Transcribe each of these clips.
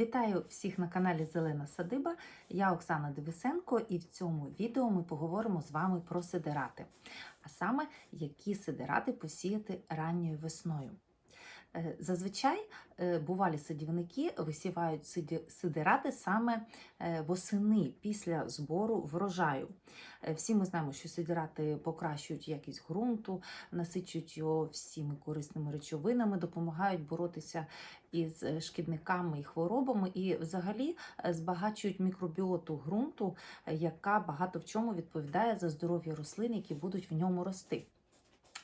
Вітаю всіх на каналі Зелена Садиба. Я Оксана Девисенко, і в цьому відео ми поговоримо з вами про сидирати, а саме які сидирати посіяти ранньою весною. Е, Зазвичай е, бувалі садівники висівають сидирати саме е, восени після збору врожаю. Всі ми знаємо, що сидирати покращують якість ґрунту, насичують його всіми корисними речовинами, допомагають боротися із шкідниками і хворобами, і взагалі збагачують мікробіоту ґрунту, яка багато в чому відповідає за здоров'я рослин, які будуть в ньому рости.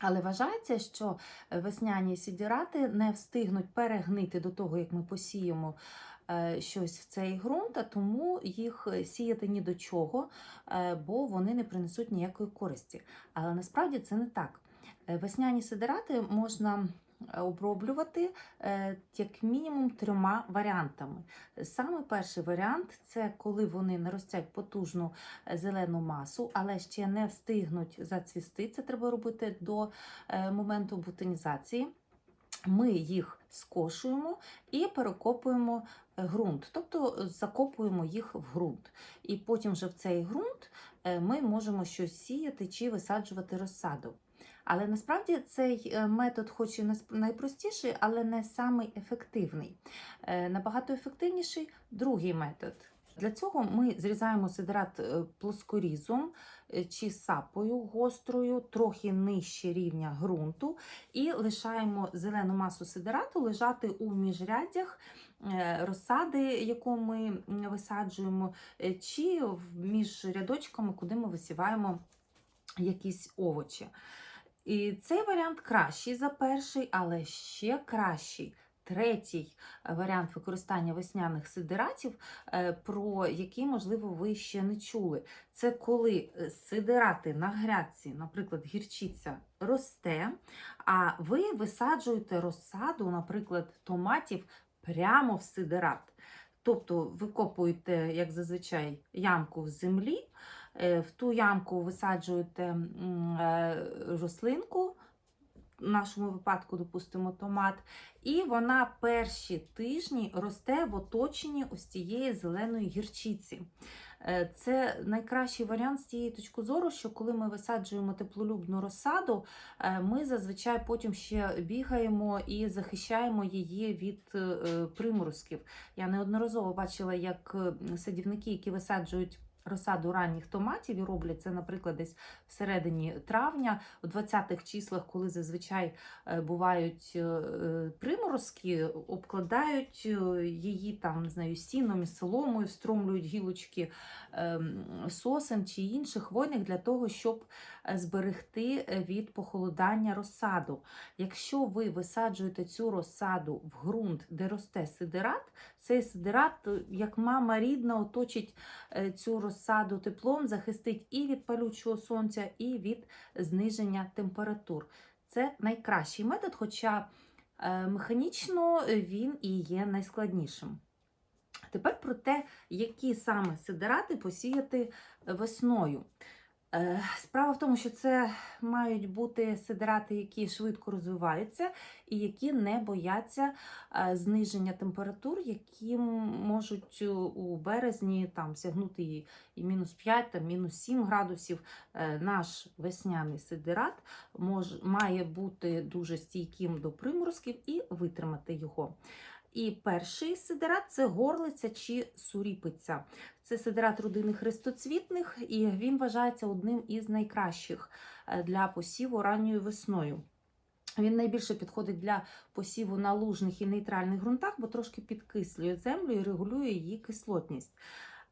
Але вважається, що весняні сідірати не встигнуть перегнити до того, як ми посіємо е, щось в цей ґрунт, а тому їх сіяти ні до чого, е, бо вони не принесуть ніякої користі. Але насправді це не так. Е, Весняні сидирати можна е, оброблювати е, як мінімум трьома варіантами. Саме перший варіант це коли вони наростять потужну е, зелену масу, але ще не встигнуть зацвісти. Це треба робити до е, моменту бутонізації. Ми їх скошуємо і перекопуємо е, ґрунт, тобто е, закопуємо їх в ґрунт. І потім вже в цей ґрунт е, ми можемо щось сіяти чи висаджувати розсаду. Але насправді цей е, метод, хоч і найпростіший, але не самий ефективний. Е, Набагато ефективніший другий метод. Для цього ми зрізаємо сидрат е, плоскорізом чи сапою гострою, трохи нижче рівня ґрунту, і лишаємо зелену масу сидерату лежати у міжряддях розсади, яку ми висаджуємо, чи між рядочками, куди ми висіваємо якісь овочі. І цей варіант кращий за перший, але ще кращий. Третій е, варіант використання весняних сидератів, е, про який, можливо, ви ще не чули. Це коли е, сидерати на грядці, наприклад, гірчиця росте, а ви висаджуєте розсаду, наприклад, томатів прямо в сидерат. Тобто викопуєте, як зазвичай, ямку в землі, в ту ямку висаджуєте е, рослинку, в нашому випадку, допустимо, томат, і вона перші тижні росте в оточенні ось цієї зеленої гірчиці. Е, Це найкращий варіант з тієї точки зору, що коли ми висаджуємо теплолюбну розсаду, е, ми зазвичай потім ще бігаємо і захищаємо її від е, е, приморозків. Я неодноразово бачила, як е, садівники, які висаджують розсаду ранніх томатів і роблять це, наприклад, десь всередині травня, у 20-х числах, коли зазвичай е, бувають е, е, приморозки, обкладають її там, не знаю, сіном і соломою, встромлюють гілочки ем, сосен чи інших хвойних для того, щоб зберегти е, від похолодання розсаду. Якщо ви висаджуєте цю розсаду в ґрунт, де росте сидерат, цей сидерат, е, як мама рідна, оточить е, цю розсаду теплом, захистить і від палючого сонця, і від зниження температур. Це найкращий метод, хоча механічно він і є найскладнішим. Тепер про те, які саме сидерати посіяти весною. Е, Справа в тому, що це мають бути сидерати, які швидко розвиваються і які не бояться е, зниження температур, які можуть у березні там сягнути і, мінус 5, та мінус 7 градусів. Е, Наш весняний сидерат мож, має бути дуже стійким до приморозків і витримати його. І перший сидерат це горлиця чи суріпиця. Це сидерат родини хрестоцвітних, і він вважається одним із найкращих е, для посіву ранньою весною. Він найбільше підходить для посіву на лужних і нейтральних ґрунтах, бо трошки підкислює землю і регулює її кислотність.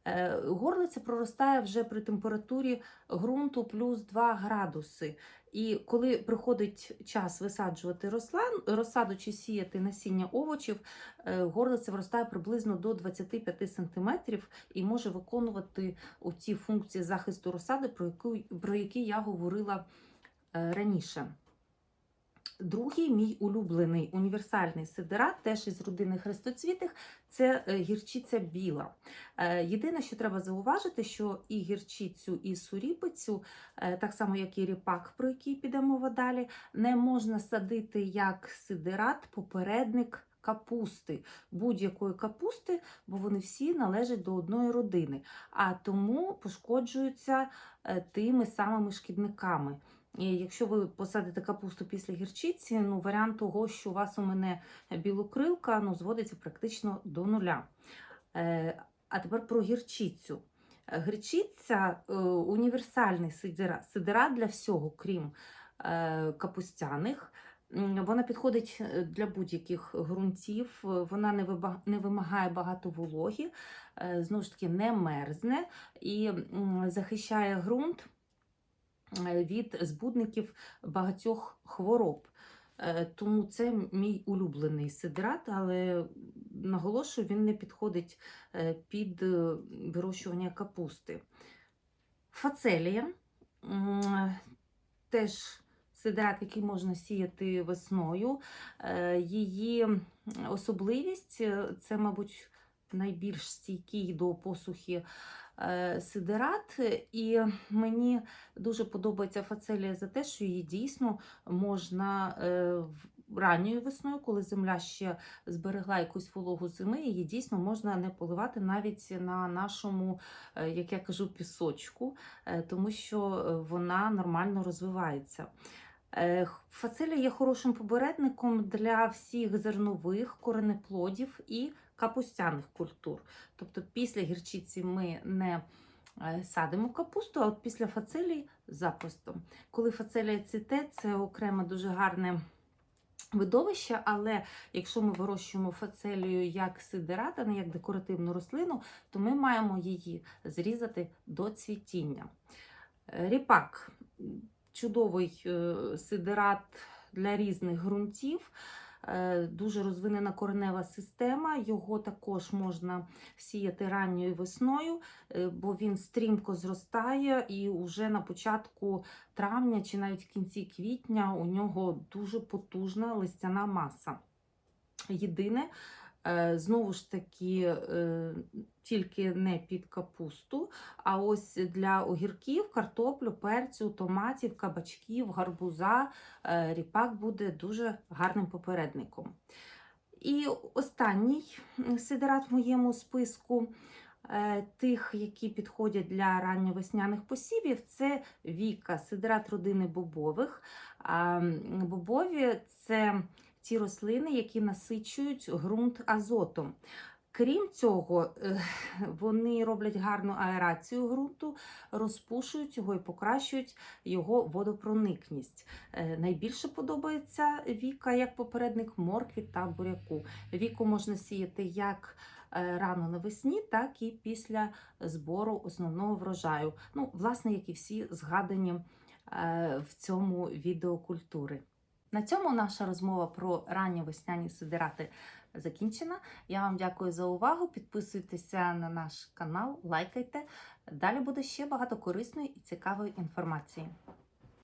Е, Горлиця проростає вже при температурі ґрунту плюс 2 градуси. І коли приходить час висаджувати рослан, розсаду чи сіяти насіння овочів, е, горлиця виростає приблизно до 25 см і може виконувати ті функції захисту розсади, про які я говорила е, раніше. Другий мій улюблений універсальний сидерат, теж із родини хрестоцвітих, це е, гірчиця біла. Е, Єдине, що треба зауважити, що і гірчицю, і суріпицю, е, так само як і ріпак, про який піде мова далі, не можна садити як сидерат, попередник капусти, будь-якої капусти, бо вони всі належать до одної родини, а тому пошкоджуються тими самими шкідниками. Якщо ви посадите капусту після гірчиці, ну варіант того, що у вас у мене білокрилка, ну зводиться практично до нуля. Е, А тепер про гірчицю. Гірчиця е, універсальний сидира для всього, крім е, капустяних. Вона підходить для будь-яких ґрунтів, вона не, вимагає багато вологі, знову ж таки, не мерзне і захищає ґрунт від збудників багатьох хвороб. Е, Тому це мій улюблений сидрат, але наголошую, він не підходить е, під е, вирощування капусти. Фацелія теж сидрат, який можна сіяти весною. Е, Її особливість е, це, мабуть, найбільш стійкий до посухи е, сидерат. І мені дуже подобається фацелія за те, що її дійсно можна е, ранньою весною, коли земля ще зберегла якусь вологу зими, її дійсно можна не поливати навіть на нашому, е, як я кажу, пісочку, тому що вона нормально розвивається. Фацелія є хорошим побередником для всіх зернових, коренеплодів і капустяних культур. Тобто після гірчиці ми не е, садимо капусту, а от після фацелії запросто. Коли фацелія цвіте, це окреме дуже гарне видовище, але якщо ми вирощуємо фацелію як сидерат, а не як декоративну рослину, то ми маємо її зрізати до цвітіння. Е, Ріпак чудовий е, сидерат для різних ґрунтів. Е, Дуже розвинена коренева система. Його також можна сіяти ранньою весною, е, бо він стрімко зростає, і вже на початку травня чи навіть в кінці квітня у нього дуже потужна листяна маса. Єдине, знову ж таки, е, тільки не під капусту, а ось для огірків, картоплю, перцю, томатів, кабачків, гарбуза е, ріпак буде дуже гарним попередником. І останній сидерат в моєму списку е, тих, які підходять для ранньовесняних посівів, це віка, сидерат родини бобових. Бобові це ті рослини, які насичують ґрунт азотом. Крім цього, е, вони роблять гарну аерацію ґрунту, розпушують його і покращують його водопроникність. Е, Найбільше подобається віка як попередник моркві та буряку. Віку можна сіяти як е, рано навесні, так і після збору основного врожаю. Ну, власне, як і всі згадані в цьому відео культури. На цьому наша розмова про ранні весняні сидирати закінчена. Я вам дякую за увагу. Підписуйтеся на наш канал, лайкайте. Далі буде ще багато корисної і цікавої інформації.